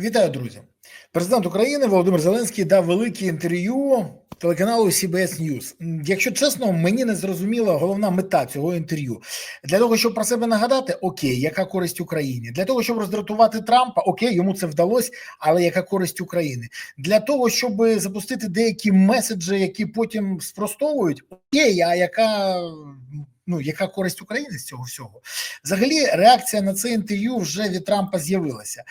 Вітаю, друзі. Президент України Володимир Зеленський дав велике інтерв'ю телеканалу CBS News. Якщо чесно, мені не зрозуміла головна мета цього інтерв'ю. Для того, щоб про себе нагадати, окей, яка користь Україні? Для того, щоб роздратувати Трампа, окей, йому це вдалося, але яка користь України? Для того, щоб запустити деякі меседжі, які потім спростовують, окей, а яка ну яка користь України з цього всього? Взагалі, реакція на це інтерв'ю вже від Трампа з'явилася.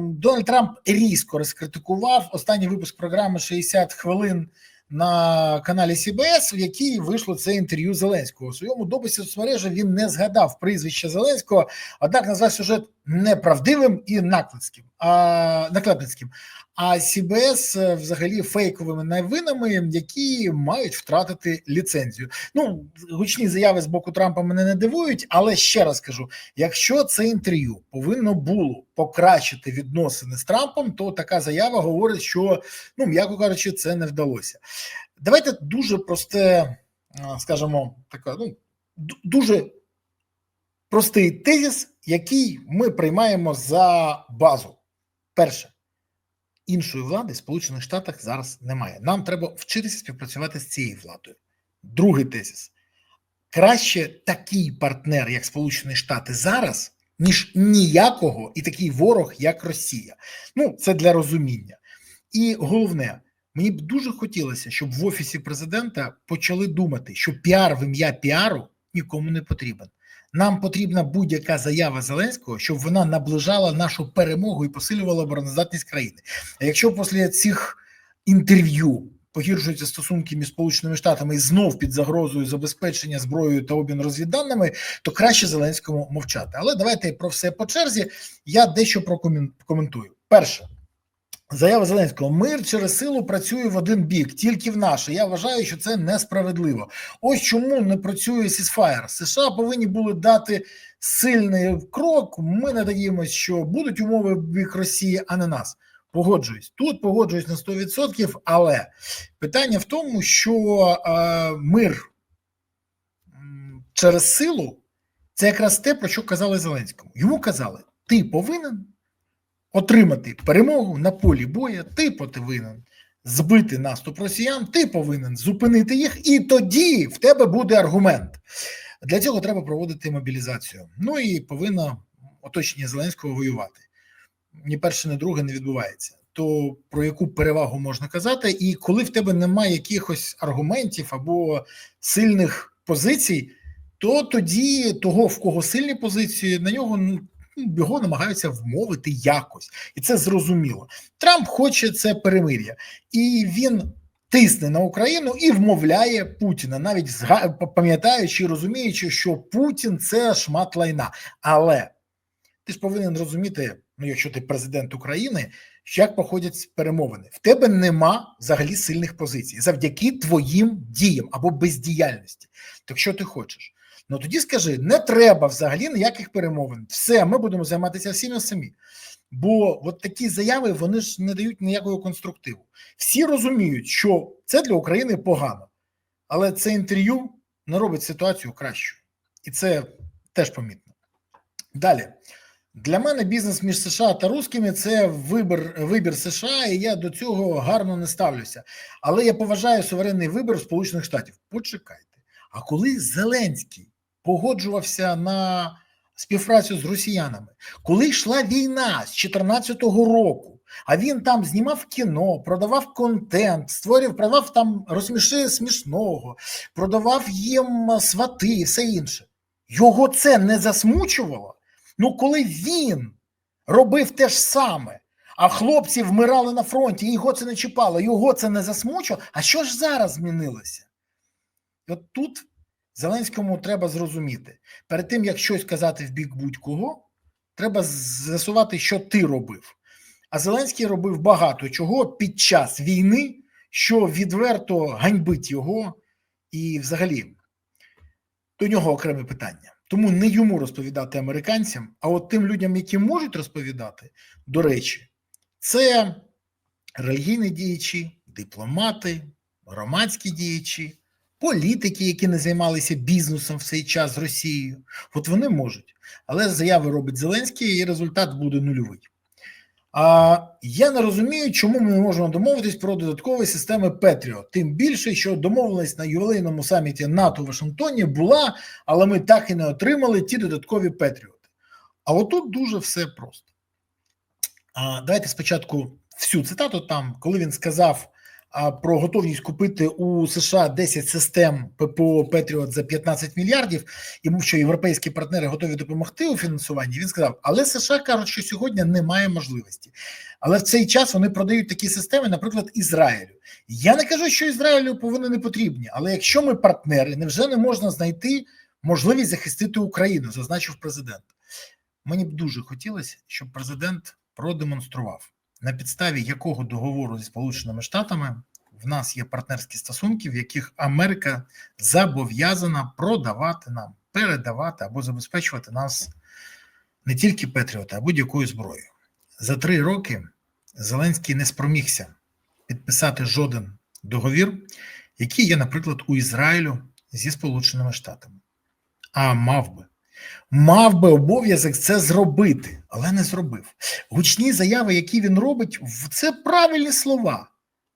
Дональд Трамп різко розкритикував останній випуск програми «60 хвилин на каналі CBS, в якій вийшло це інтерв'ю Зеленського. У своєму дописі соцмережі він не згадав прізвище Зеленського, однак назвав сюжет неправдивим і наклепським. А, наклепницьким. А CBS е, взагалі фейковими новинами, які мають втратити ліцензію. Ну гучні заяви з боку Трампа мене не дивують, але ще раз кажу: якщо це інтерв'ю повинно було покращити відносини з Трампом, то така заява говорить, що ну м'яко кажучи, це не вдалося. Давайте дуже просте, а, скажімо, така ну дуже простий тезіс, який ми приймаємо за базу. Перше. Іншої влади в Сполучених Штатах зараз немає. Нам треба вчитися співпрацювати з цією владою. Другий тезіс: краще такий партнер, як Сполучені Штати зараз, ніж ніякого і такий ворог, як Росія. Ну, це для розуміння. І головне, мені б дуже хотілося, щоб в офісі президента почали думати, що піар в ім'я піару нікому не потрібен. Нам потрібна будь-яка заява Зеленського, щоб вона наближала нашу перемогу і посилювала обороноздатність країни. А якщо після цих інтерв'ю погіршуються стосунки між Сполученими Штатами і знов під загрозою забезпечення зброєю та обмін розвідданими, то краще Зеленському мовчати. Але давайте про все по черзі. Я дещо прокоментую. Перше. Заява Зеленського: мир через силу працює в один бік, тільки в наш. Я вважаю, що це несправедливо. Ось чому не працює Сісфаєр. США повинні були дати сильний крок. Ми надіємося, що будуть умови в бік Росії, а не нас. Погоджуюсь тут, погоджуюсь на 100%, але питання в тому, що е, мир через силу це якраз те, про що казали Зеленському. Йому казали: ти повинен отримати перемогу на полі боя, ти повинен збити наступ росіян, ти повинен зупинити їх, і тоді в тебе буде аргумент. Для цього треба проводити мобілізацію. Ну і повинно оточення Зеленського воювати. Ні перше, ні друге не відбувається. То про яку перевагу можна казати, і коли в тебе немає якихось аргументів або сильних позицій, то тоді того, в кого сильні позиції, на нього ну, його намагаються вмовити якось, і це зрозуміло. Трамп хоче це перемир'я, і він тисне на Україну і вмовляє Путіна, навіть пам'ятаючи і розуміючи, що Путін це шмат лайна. Але ти ж повинен розуміти, ну якщо ти президент України, як походять перемовини. В тебе нема взагалі сильних позицій завдяки твоїм діям або бездіяльності. Так що ти хочеш? Ну тоді скажи, не треба взагалі ніяких перемовин. Все, ми будемо займатися всіми самі. Бо от такі заяви вони ж не дають ніякого конструктиву. Всі розуміють, що це для України погано, але це інтерв'ю не робить ситуацію кращою, і це теж помітно. Далі. Для мене бізнес між США та русскими це вибір, вибір США, і я до цього гарно не ставлюся. Але я поважаю суверенний вибір Сполучених Штатів. Почекайте. А коли Зеленський погоджувався на співпрацю з росіянами, коли йшла війна з 2014 року, а він там знімав кіно, продавав контент, створив, продавав там розсміши смішного, продавав їм свати і все інше. Його це не засмучувало. Ну, коли він робив те ж саме, а хлопці вмирали на фронті, його це не чіпало, його це не засмучувало. А що ж зараз змінилося? От тут Зеленському треба зрозуміти, перед тим як щось казати в бік будь-кого, треба з'ясувати, що ти робив. А Зеленський робив багато чого під час війни, що відверто ганьбить його, і взагалі до нього окреме питання. Тому не йому розповідати американцям, а от тим людям, які можуть розповідати, до речі, це релігійні діячі, дипломати, громадські діячі, політики, які не займалися бізнесом в цей час з Росією. От вони можуть. Але заяви робить Зеленський, і результат буде нульовий. А я не розумію, чому ми не можемо домовитись про додаткові системи Петріо. Тим більше, що домовленість на ювілейному саміті НАТО в Вашингтоні була, але ми так і не отримали ті додаткові Петріоти. А отут дуже все просто. А, Давайте спочатку всю цитату там, коли він сказав про готовність купити у США 10 систем ППО Петріот за 15 мільярдів, і що європейські партнери готові допомогти у фінансуванні. Він сказав, але США кажуть, що сьогодні немає можливості. Але в цей час вони продають такі системи, наприклад, Ізраїлю. Я не кажу, що Ізраїлю повинні не потрібні, але якщо ми партнери, невже не можна знайти можливість захистити Україну, зазначив президент. Мені б дуже хотілося, щоб президент продемонстрував на підставі якого договору зі Сполученими Штатами в нас є партнерські стосунки, в яких Америка зобов'язана продавати нам, передавати або забезпечувати нас не тільки Петріота, а будь-якою зброєю. За три роки Зеленський не спромігся підписати жоден договір, який є, наприклад, у Ізраїлю зі Сполученими Штатами. А мав би. Мав би обов'язок це зробити, але не зробив. Гучні заяви, які він робить, це правильні слова.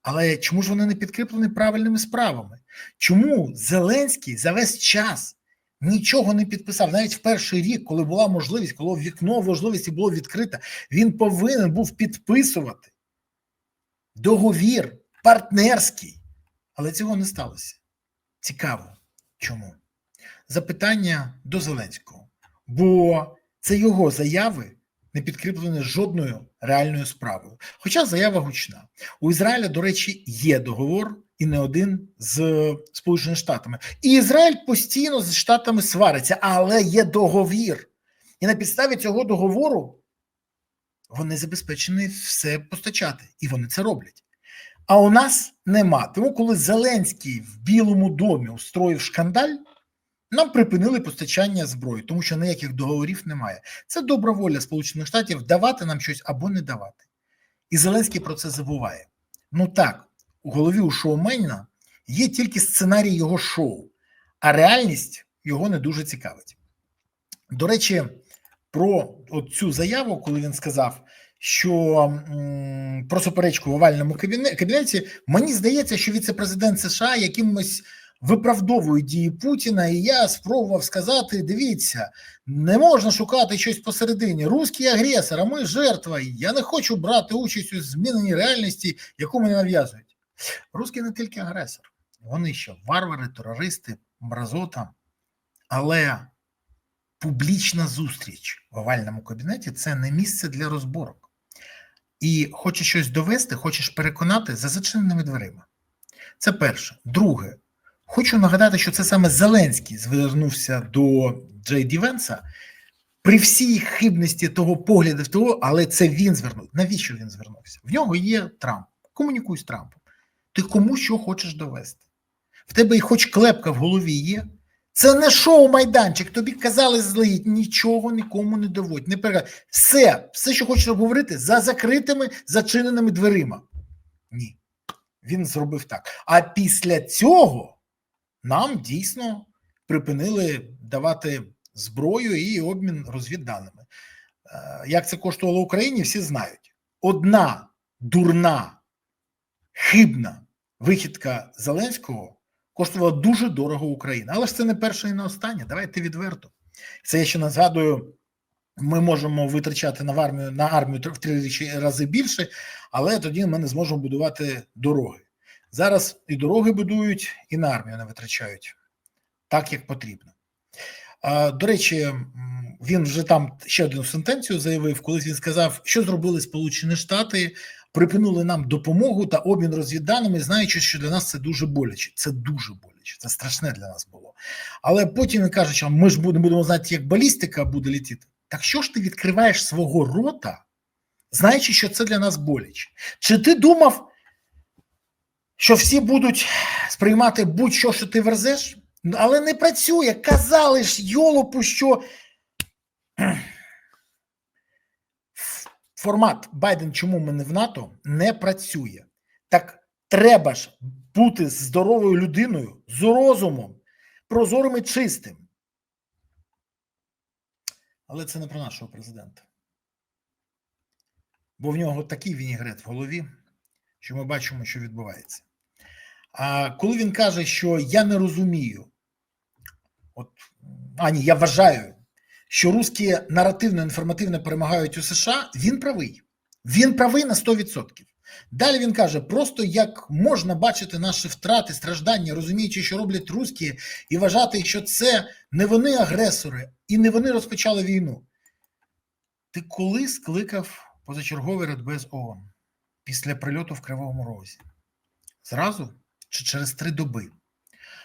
Але чому ж вони не підкріплені правильними справами? Чому Зеленський за весь час нічого не підписав? Навіть в перший рік, коли була можливість, коли вікно можливості було відкрите, він повинен був підписувати договір партнерський. Але цього не сталося. Цікаво. Чому? Запитання до Зеленського, бо це його заяви не підкріплені жодною реальною справою. Хоча заява гучна. У Ізраїля, до речі, є договор і не один з Сполученими Штатами. І Ізраїль постійно з Штатами свариться, але є договір. І на підставі цього договору вони забезпечені все постачати, і вони це роблять. А у нас нема. Тому, коли Зеленський в Білому домі устроїв шкандаль. Нам припинили постачання зброї, тому що ніяких договорів немає. Це добра воля Сполучених Штатів давати нам щось або не давати. І Зеленський про це забуває. Ну так, у голові у шоуменіна є тільки сценарій його шоу, а реальність його не дуже цікавить. До речі, про цю заяву, коли він сказав, що про суперечку в овальному кабінеті, мені здається, що віце-президент США якимось виправдовують дії Путіна, і я спробував сказати: дивіться, не можна шукати щось посередині. Руський агресор, а ми жертва. Я не хочу брати участь у зміненій реальності, яку мені нав'язують. Русський не тільки агресор, вони ще варвари, терористи, мразота, але публічна зустріч в овальному кабінеті це не місце для розборок. І хочеш щось довести, хочеш переконати за зачиненими дверима. Це перше. Друге, Хочу нагадати, що це саме Зеленський звернувся до Джей Ді Венса при всій хибності того погляду в того, але це він звернув. Навіщо він звернувся? В нього є Трамп. Комунікуй з Трампом. Ти кому що хочеш довести? В тебе і хоч клепка в голові є. Це не шоу майданчик. Тобі казали злить, нічого нікому не доводь. Не перегляд. Все, все, що хочеш говорити, за закритими зачиненими дверима. Ні. Він зробив так. А після цього нам дійсно припинили давати зброю і обмін розвідданими. Е, як це коштувало Україні, всі знають. Одна дурна, хибна вихідка Зеленського коштувала дуже дорого Україні. Але ж це не перше і не останнє. Давайте відверто. Це я ще нагадую. Ми можемо витрачати на армію на армію в три рази більше, але тоді ми не зможемо будувати дороги. Зараз і дороги будують, і на армію не витрачають так, як потрібно. До речі, він вже там ще одну сентенцію заявив, коли він сказав, що зробили Сполучені Штати, припинили нам допомогу та обмін розвідданими, знаючи, що для нас це дуже боляче. Це дуже боляче, це страшне для нас було. Але потім він каже, що ми ж будемо знати, як балістика буде літіти. Так що ж ти відкриваєш свого рота, знаючи, що це для нас боляче? Чи ти думав? Що всі будуть сприймати будь-що, що ти верзеш, але не працює. Казали ж йолопу, що формат Байден, чому ми не в НАТО, не працює. Так треба ж бути здоровою людиною, з розумом, прозорим і чистим. Але це не про нашого президента. бо в нього такий вінігрет в голові, що ми бачимо, що відбувається. Коли він каже, що я не розумію, от ані, я вважаю, що русські наративно інформативно перемагають у США, він правий. Він правий на 100%. Далі він каже: просто як можна бачити наші втрати, страждання, розуміючи, що роблять русські, і вважати, що це не вони агресори, і не вони розпочали війну. Ти коли скликав позачерговий Радбез ООН після прильоту в Кривому Розі? Зразу чи через три доби?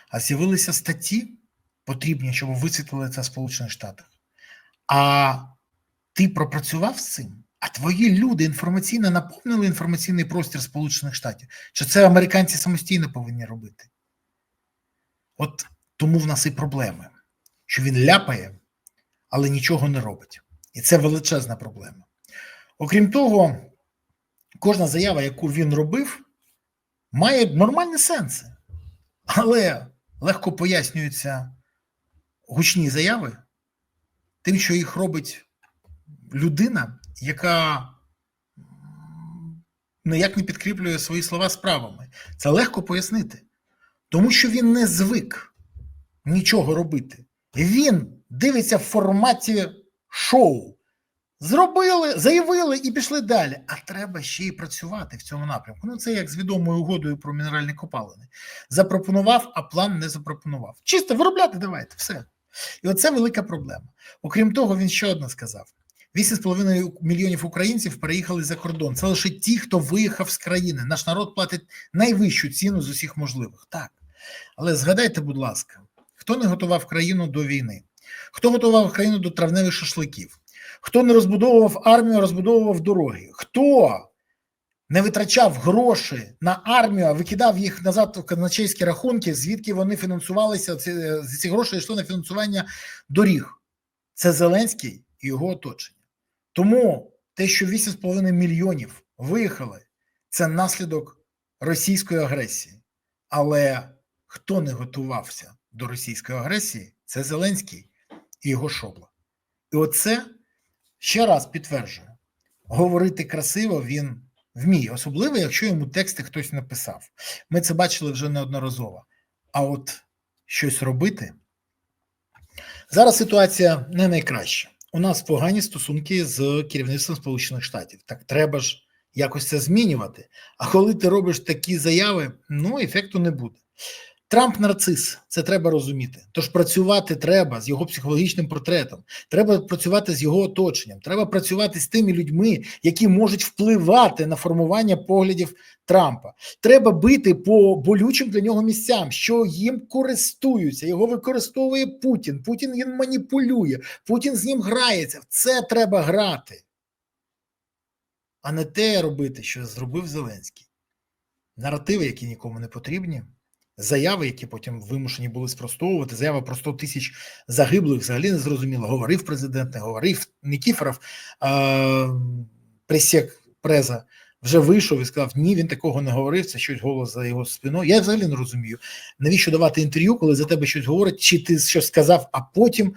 А з'явилися статті, потрібні, щоб висвітлили це в Сполучених Штатах. А ти пропрацював з цим? А твої люди інформаційно наповнили інформаційний простір Сполучених Штатів? Чи це американці самостійно повинні робити? От тому в нас і проблеми, що він ляпає, але нічого не робить. І це величезна проблема. Окрім того, кожна заява, яку він робив, має нормальні сенси, але легко пояснюються гучні заяви тим, що їх робить людина, яка ніяк не підкріплює свої слова справами. Це легко пояснити, тому що він не звик нічого робити. Він дивиться в форматі шоу. Зробили, заявили і пішли далі. А треба ще й працювати в цьому напрямку. Ну, це як з відомою угодою про мінеральні копалини. Запропонував, а план не запропонував. Чисто виробляти давайте, все. І оце велика проблема. Окрім того, він ще одне сказав: 8,5 мільйонів українців переїхали за кордон. Це лише ті, хто виїхав з країни. Наш народ платить найвищу ціну з усіх можливих. Так. Але згадайте, будь ласка, хто не готував країну до війни? Хто готував країну до травневих шашликів? Хто не розбудовував армію, розбудовував дороги? Хто не витрачав гроші на армію, а викидав їх назад в казначейські рахунки, звідки вони фінансувалися? Ці, ці гроші йшли на фінансування доріг. Це Зеленський і його оточення. Тому те, що 8,5 мільйонів виїхали, це наслідок російської агресії. Але хто не готувався до російської агресії, це Зеленський і його шобла. І оце ще раз підтверджує: говорити красиво він вміє, особливо, якщо йому тексти хтось написав. Ми це бачили вже неодноразово. А от щось робити зараз ситуація не найкраща. У нас погані стосунки з керівництвом Сполучених Штатів. Так треба ж якось це змінювати. А коли ти робиш такі заяви, ну ефекту не буде. Трамп нарцис, це треба розуміти. Тож працювати треба з його психологічним портретом, треба працювати з його оточенням, треба працювати з тими людьми, які можуть впливати на формування поглядів Трампа. Треба бити по болючим для нього місцям, що їм користуються. Його використовує Путін. Путін він маніпулює, Путін з ним грається. В це треба грати, а не те робити, що зробив Зеленський. Наративи, які нікому не потрібні заяви, які потім вимушені були спростовувати. Заява про 100 тисяч загиблих взагалі не зрозуміло. Говорив президент, не говорив Нікіфоров, присік преза вже вийшов і сказав: Ні, він такого не говорив. Це щось голос за його спиною. Я взагалі не розумію, навіщо давати інтерв'ю, коли за тебе щось говорять, чи ти щось сказав, а потім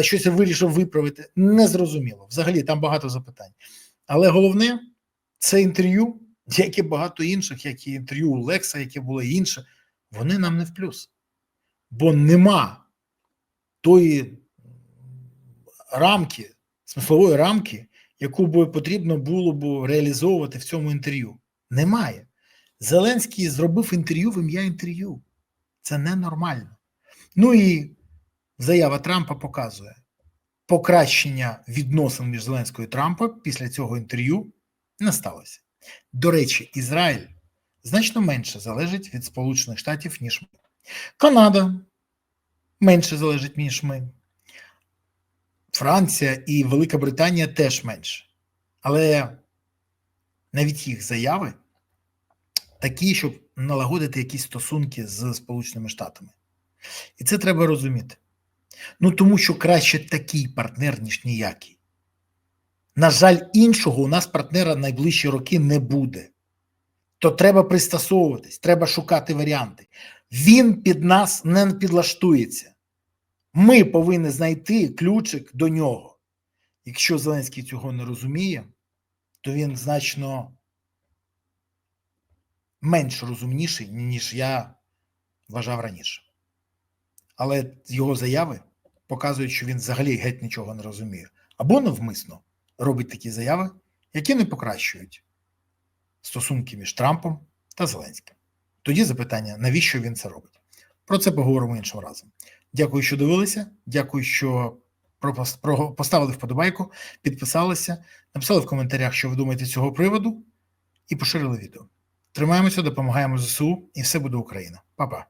щось вирішив виправити. Не зрозуміло. Взагалі там багато запитань. Але головне це інтерв'ю, як і багато інших, як і інтерв'ю у Лекса, яке було інше вони нам не в плюс, бо нема тої рамки, смислової рамки, яку би потрібно було б реалізовувати в цьому інтерв'ю. Немає. Зеленський зробив інтерв'ю в ім'я інтерв'ю. Це ненормально. Ну і заява Трампа показує покращення відносин між Зеленською і Трампом після цього інтерв'ю не сталося. До речі, Ізраїль значно менше залежить від Сполучених Штатів, ніж ми. Канада менше залежить, ніж ми. Франція і Велика Британія теж менше. Але навіть їх заяви такі, щоб налагодити якісь стосунки з Сполученими Штатами. І це треба розуміти. Ну тому що краще такий партнер, ніж ніякий. На жаль, іншого у нас партнера найближчі роки не буде то треба пристосовуватись, треба шукати варіанти. Він під нас не підлаштується. Ми повинні знайти ключик до нього. Якщо Зеленський цього не розуміє, то він значно менш розумніший, ніж я вважав раніше. Але його заяви показують, що він взагалі геть нічого не розуміє. Або навмисно робить такі заяви, які не покращують стосунки між Трампом та Зеленським. Тоді запитання, навіщо він це робить? Про це поговоримо іншим разом. Дякую, що дивилися. Дякую, що поставили вподобайку, підписалися, написали в коментарях, що ви думаєте з цього приводу, і поширили відео. Тримаємося, допомагаємо ЗСУ, і все буде Україна. Па-па.